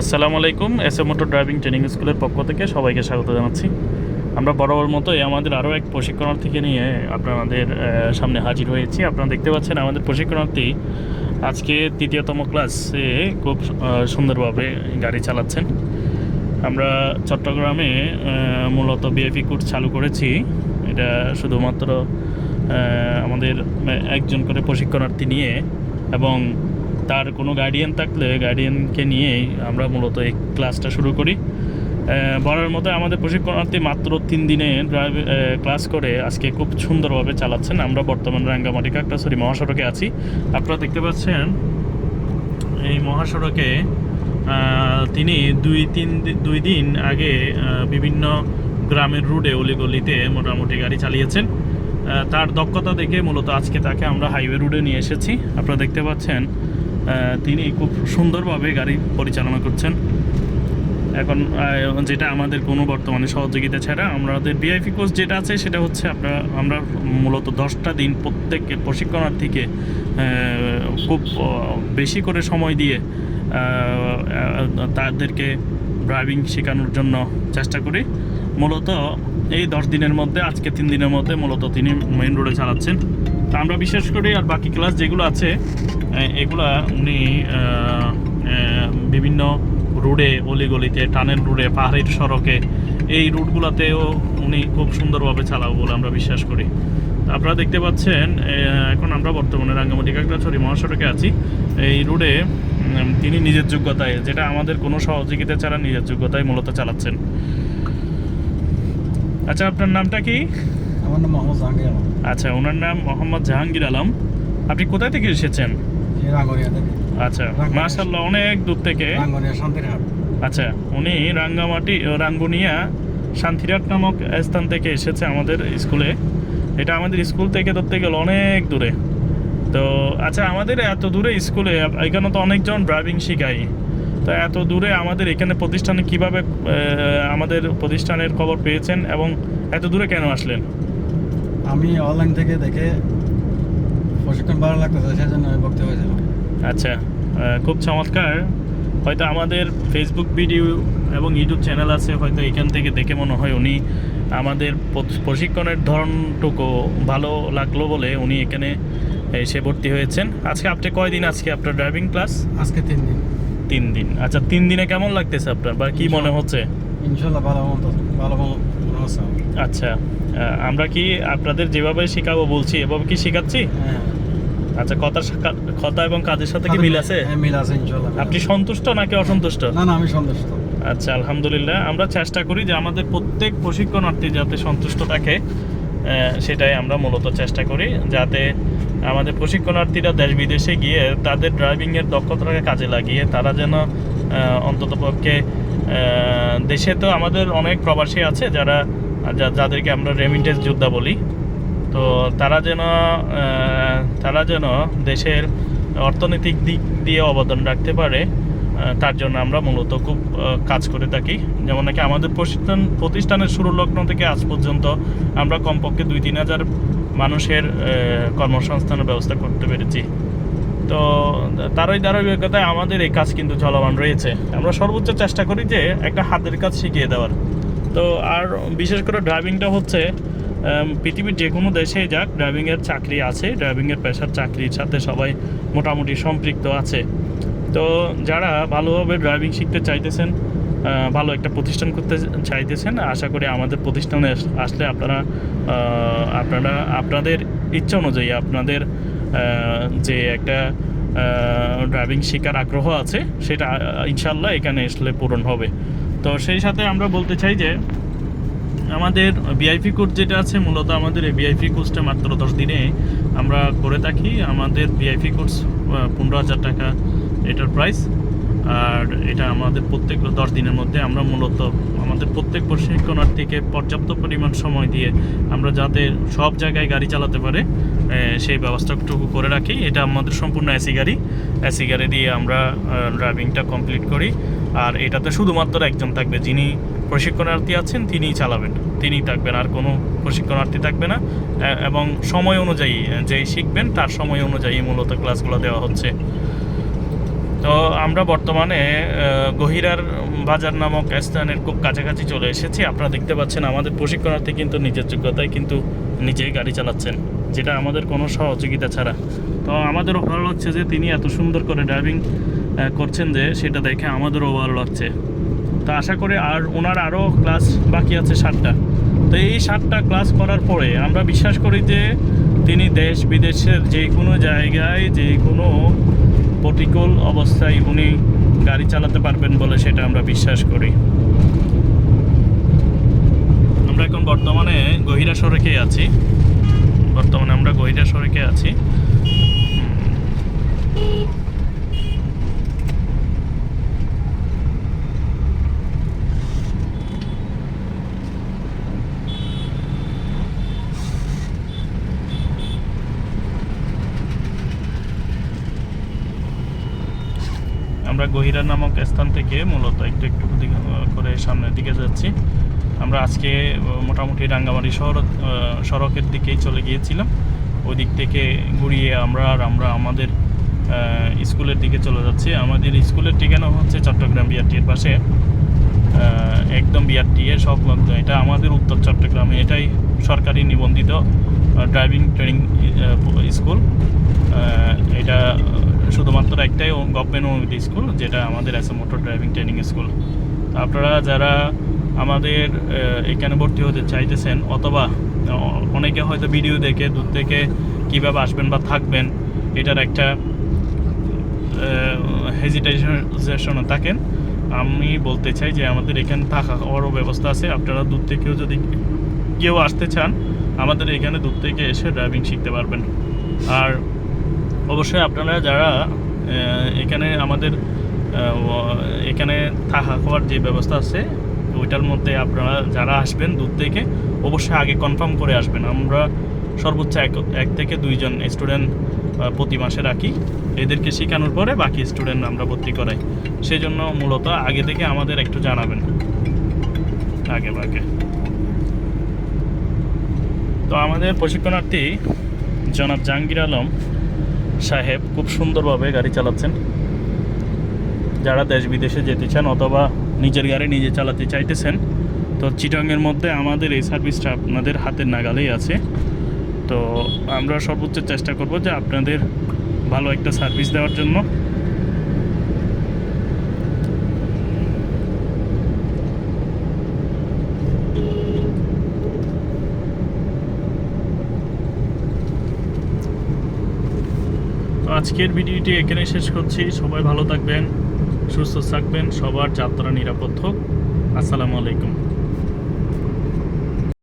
আসসালামু আলাইকুম, S M motor driving training স্কুলের পক্ষ থেকে সবাইকে স্বাগত জানাচ্ছি। আমরা বরাবর মতোই আমাদের আরও এক প্রশিক্ষণার্থীকে নিয়ে আপনাদের সামনে হাজির হয়েছি। আপনারা দেখতে পাচ্ছেন আমাদের প্রশিক্ষণার্থী আজকে তৃতীয়তম ক্লাসে খুব সুন্দরভাবে গাড়ি চালাচ্ছেন। আমরা চট্টগ্রামে মূলত বিএফি কোর্স চালু করেছি। এটা শুধুমাত্র আমাদের একজন করে প্রশিক্ষণার্থী নিয়ে এবং তার কোনো গার্ডিয়ান থাকলে গার্ডিয়ানকে নিয়েই আমরা মূলত এই ক্লাসটা শুরু করি। বলার মতো আমাদের প্রশিক্ষণার্থী মাত্র তিন দিনে ড্রাইভ ক্লাস করে আজকে খুব সুন্দরভাবে চালাচ্ছেন। আমরা বর্তমান রাঙ্গামাটি কাকটাছড়ি মহাসড়কে আছি। আপনারা দেখতে পাচ্ছেন, এই মহাসড়কে তিনি দুই তিন দুই দিন আগে বিভিন্ন গ্রামের রুটে অলিগলিতে মোটামুটি গাড়ি চালিয়েছেন। তার দক্ষতা দেখে মূলত আজকে তাকে আমরা হাইওয়ে রুটে নিয়ে এসেছি। আপনারা দেখতে পাচ্ছেন তিনি খুব সুন্দরভাবে গাড়ি পরিচালনা করছেন। এখন যেটা আমাদের কোনো বর্তমানে সহযোগিতা ছাড়া, আমাদের বিআইপি কোর্স যেটা আছে, সেটা হচ্ছে আপনারা, আমরা মূলত দশটা দিন প্রত্যেক প্রশিক্ষণার্থীকে খুব বেশি করে সময় দিয়ে তাদেরকে ড্রাইভিং শেখানোর জন্য চেষ্টা করি। মূলত এই দশ দিনের মধ্যে, আজকে তিন দিনের মধ্যে মূলত তিনি মেইন রোডে চালাচ্ছেন। তা আমরা বিশেষ করে আর বাকি ক্লাস যেগুলো আছে এগুলা উনি বিভিন্ন রোডে অলিগলিতে টানেল রোডে পাহাড়ের সড়কে এই রুটগুলোতেও উনি খুব সুন্দরভাবে চালাবো বলে আমরা বিশ্বাস করি। তা আপনারা দেখতে পাচ্ছেন এখন আমরা বর্তমানে রাঙ্গামাটি কাকড়াছড়ি মহাসড়কে আছি। এই রোডে তিনি নিজের যোগ্যতায় যেটা আমাদের কোনো সহযোগিতা ছাড়া নিজের যোগ্যতায় মূলত চালাচ্ছেন। আচ্ছা আপনার নামটা কি? আমার নাম মোহাম্মদ জাহাঙ্গীর আলম। আচ্ছা ওনার নাম মোহাম্মদ জাহাঙ্গীর আলম। আপনি কোথায় থেকে এসেছেন? আচ্ছা মাশাল্লাহ অনেক দূর থেকে। আচ্ছা উনি রাঙ্গামাটি রাঙ্গুনিয়া শান্তিরাট নামক স্থান থেকে এসেছে আমাদের স্কুলে। এটা আমাদের স্কুল থেকে ধরতে গেলে অনেক দূরে। তো আচ্ছা আমাদের এত দূরে স্কুলে এখানে তো অনেকজন ড্রাইভিং শেখায়। তো এত দূরে আমাদের এখানে প্রতিষ্ঠানে কীভাবে আমাদের প্রতিষ্ঠানের খবর পেয়েছেন এবং এত দূরে কেন আসলেন? আমি অনলাইন থেকে দেখে প্রশিক্ষণ ভালো লাগতেছে সেই জন্য আমি ভর্তি হয়েছিলাম। আচ্ছা খুব চমৎকার। হয়তো আমাদের ফেসবুক ভিডিও এবং ইউটিউব চ্যানেল আছে হয়তো এখান থেকে দেখে মনে হয় উনি আমাদের প্রশিক্ষণের ধরনটুকু ভালো লাগল বলে উনি এখানে এসে ভর্তি হয়েছেন। আজকে আপনি কয়দিন আজকে আপনার ড্রাইভিং ক্লাস আজকে তিন দিন। তিন দিন। আচ্ছা তিন দিনে কেমন লাগতেছে আপনার বা কি মনে হচ্ছে? ইনশাল্লাহ ভালো মতো ভালো। আচ্ছা আমরা কি আপনাদের যেভাবে শেখাবো বলছি এভাবে কি শেখাচ্ছি? হ্যাঁ। আচ্ছা কথার কথা এবং কাজের সাথে কি মিল আছে? হ্যাঁ মিল আছে আপনি সন্তুষ্ট নাকি অসন্তুষ্ট? না না আমি সন্তুষ্ট। আচ্ছা আলহামদুলিল্লাহ। আমরা চেষ্টা করি যে আমাদের প্রত্যেক প্রশিক্ষণার্থী যাতে সন্তুষ্ট থাকে সেটাই আমরা মূলত চেষ্টা করি যাতে আমাদের প্রশিক্ষণার্থীরা দেশ বিদেশে গিয়ে তাদের ড্রাইভিংয়ের দক্ষতাকে কাজে লাগিয়ে তারা যেন অন্তত পক্ষে দেশে তো আমাদের অনেক প্রবাসী আছে যারা যাদেরকে আমরা রেমিটেন্স যোদ্ধা বলি। তো তারা যেন তারা যেন দেশের অর্থনৈতিক দিক দিয়ে অবদান রাখতে পারে তার জন্য আমরা মূলত খুব কাজ করে থাকি। যেমন নাকি আমাদের প্রশিক্ষণ প্রতিষ্ঠানের শুরু লগ্ন থেকে আজ পর্যন্ত আমরা কমপক্ষে দুই তিন হাজার মানুষের কর্মসংস্থানের ব্যবস্থা করতে পেরেছি। তো তারই ধারাবাহিকতায় আমাদের এই কাজ কিন্তু চলমান রয়েছে। আমরা সর্বোচ্চ চেষ্টা করি যে একটা হাতের কাজ শিখিয়ে দেওয়ার। তো আর বিশেষ করে ড্রাইভিংটা হচ্ছে পৃথিবীর যে কোনো দেশে যাক ড্রাইভিংয়ের চাকরি আছে ড্রাইভিংয়ের পেশার চাকরির সাথে সবাই মোটামুটি সম্পৃক্ত আছে। তো যারা ভালোভাবে ড্রাইভিং শিখতে চাইতেছেন ভালো একটা প্রতিষ্ঠান করতে চাইতেছেন, আশা করি আমাদের প্রতিষ্ঠানে আসলে আপনারা আপনারা, আপনাদের ইচ্ছা অনুযায়ী আপনাদের যে একটা ড্রাইভিং শেখার আগ্রহ আছে, সেটা ইনশাল্লাহ এখানে আসলে পূরণ হবে। তো সেই সাথে আমরা বলতে চাই যে, আমাদের ভিআইপি কোর্স যেটা আছে, মূলত আমাদের এই ভিআইপি কোর্সটা মাত্র দশ দিনে আমরা করে থাকি। আমাদের ভিআইপি কোর্স পনেরো হাজার টাকা এটার প্রাইস আর এটা আমাদের প্রত্যেক দশ দিনের মধ্যে আমরা মূলত আমাদের প্রত্যেক প্রশিক্ষণার্থীকে পর্যাপ্ত পরিমাণ সময় দিয়ে আমরা যাতে সব জায়গায় গাড়ি চালাতে পারে। সেই ব্যবস্থাটুকু করে রাখি। এটা আমাদের সম্পূর্ণ এসি গাড়ি। এসি গাড়ি দিয়ে আমরা ড্রাইভিংটা কমপ্লিট করি। আর এটাতে শুধুমাত্র একজন থাকবে। যিনি প্রশিক্ষণার্থী আছেন, তিনিই চালাবেন। তিনিই থাকবেন, আর কোনো প্রশিক্ষণার্থী থাকবে না। এবং সময় অনুযায়ী যেই শিখবেন, তার সময় অনুযায়ী মূলত ক্লাসগুলো দেওয়া হচ্ছে। তো আমরা বর্তমানে গহিরার বাজার নামক স্থানের খুব কাছাকাছি চলে এসেছি। আপনারা দেখতে পাচ্ছেন, আমাদের প্রশিক্ষণার্থী কিন্তু নিজের যোগ্যতায় কিন্তু নিজেই গাড়ি চালাচ্ছেন। যেটা আমাদের কোনো সহযোগিতা ছাড়া। তো আমাদেরও ভালো লাগছে যে তিনি এত সুন্দর করে ড্রাইভিং করছেন যে সেটা দেখে আমাদেরও ভালো লাগছে। তো আশা করি আর ওনার আরও ক্লাস বাকি আছে সাতটা। তো এই সাতটা ক্লাস করার পরে আমরা বিশ্বাস করি যে তিনি দেশ বিদেশের যে কোনো জায়গায়, যে কোনো প্রতিকূল অবস্থায় উনি গাড়ি চালাতে পারবেন বলে সেটা আমরা বিশ্বাস করি। আমরা এখন বর্তমানে গহিরা সড়কে আছি। বর্তমানে আমরা গহিরা সড়কে আছি। আমরা গহিরা নামক স্থান থেকে মূলত একটু একটু করে সামনের দিকে যাচ্ছি। আমরা আজকে মোটামুটি রাঙ্গামাটি শহর সড়কের দিকেই চলে গিয়েছিলাম। ওই দিক থেকে ঘুরিয়ে আমরা আর আমরা আমাদের স্কুলের দিকে চলে যাচ্ছি। আমাদের স্কুলের ঠিকানা হচ্ছে চট্টগ্রাম বিআরটির পাশে। একদম বিআরটি এর সংলগ্ন এটা আমাদের উত্তর চট্টগ্রামে। এটাই সরকারি নিবন্ধিত ড্রাইভিং ট্রেনিং স্কুল। এটা শুধুমাত্র একটাই গভর্নমেন্ট অনুমোদিত স্কুল, যেটা আমাদের S motor driving training school. আপনারা যারা আমাদের এখানে ভর্তি হতে চাইতেছেন অথবা অনেকে হয়তো ভিডিও দেখে, দূর থেকে কীভাবে আসবেন বা থাকবেন, এটার একটা হেজিটেশনও থাকেন। আমি বলতে চাই যে আমাদের এখানে থাকা খাওয়ারও ব্যবস্থা আছে। আপনারা দূর থেকেও যদি কেউ আসতে চান, আমাদের এখানে দূর থেকে এসে ড্রাইভিং শিখতে পারবেন। আর অবশ্যই আপনারা যারা এখানে আমাদের এখানে থাকা খাওয়ার যে ব্যবস্থা আছে ওইটার মধ্যে আপনারা যারা আসবেন দূর থেকে, অবশ্যই আগে কনফার্ম করে আসবেন। আমরা সর্বোচ্চ এক এক থেকে দুইজন স্টুডেন্ট প্রতি মাসে রাখি। এদেরকে শেখানোর পরে বাকি স্টুডেন্ট আমরা ভর্তি করাই। সেই জন্য মূলত আগে থেকে আমাদের একটু জানাবেন। আগে ভাগে। তো আমাদের প্রশিক্ষণার্থী জনাব জাহাঙ্গীর আলম সাহেব খুব সুন্দরভাবে গাড়ি চালাচ্ছেন। যারা দেশ বিদেশে যেতে চান অথবা নিজের গাড়ি নিজে চালাতে চাইতেছেন। তো চিটংয়ের মধ্যে আমাদের এই সার্ভিসটা আপনাদের হাতের নাগালেই আছে। তো আমরা সর্বোচ্চ চেষ্টা করব যে আপনাদের ভালো একটা সার্ভিস দেওয়ার জন্য। আজকের ভিডিওটি এখানে শেষ করছি। সবাই ভালো থাকবেন। সুস্থ থাকবেন সবার যাত্রা নিরাপদ হোক। আসসালামু আলাইকুম।